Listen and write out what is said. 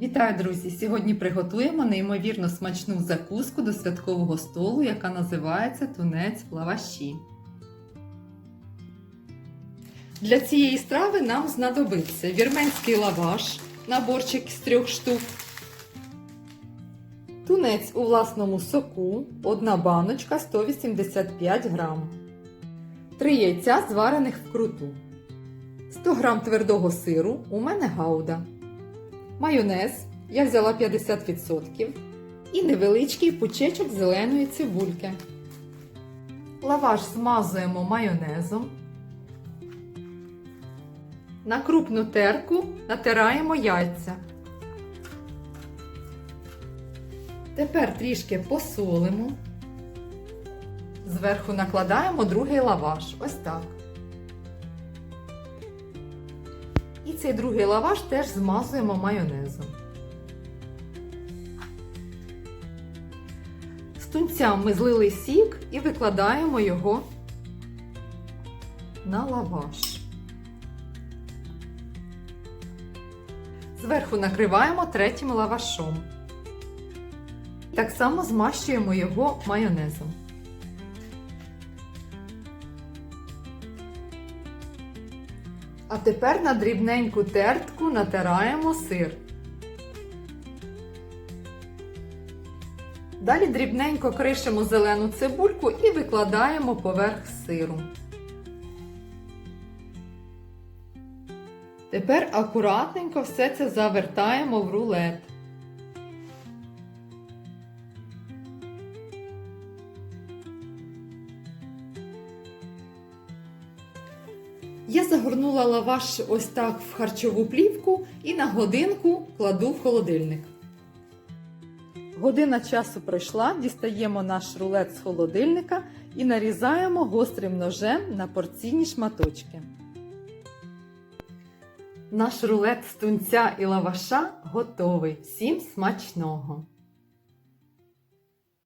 Вітаю, друзі! Сьогодні приготуємо неймовірно смачну закуску до святкового столу, яка називається тунець в лаваші. Для цієї страви нам знадобиться вірменський лаваш, наборчик з трьох штук, тунець у власному соку, одна баночка 185 грам, 3 яйця зварених вкруту, 100 грам твердого сиру, у мене гауда. Майонез я взяла 50% і невеличкий пучечок зеленої цибульки. Лаваш змазуємо майонезом. На крупну терку натираємо яйця. Тепер трішки посолимо. Зверху накладаємо другий лаваш. Ось так. І цей другий лаваш теж змазуємо майонезом. З тунця ми злили сік і викладаємо його на лаваш. Зверху накриваємо третім лавашом. Так само змащуємо його майонезом. А тепер на дрібненьку тертку натираємо сир. Далі дрібненько кришимо зелену цибульку і викладаємо поверх сиру. Тепер акуратненько все це завертаємо в рулет. Я загорнула лаваш ось так в харчову плівку і на годинку кладу в холодильник. Година часу пройшла, дістаємо наш рулет з холодильника і нарізаємо гострим ножем на порційні шматочки. Наш рулет з тунця і лаваша готовий. Всім смачного!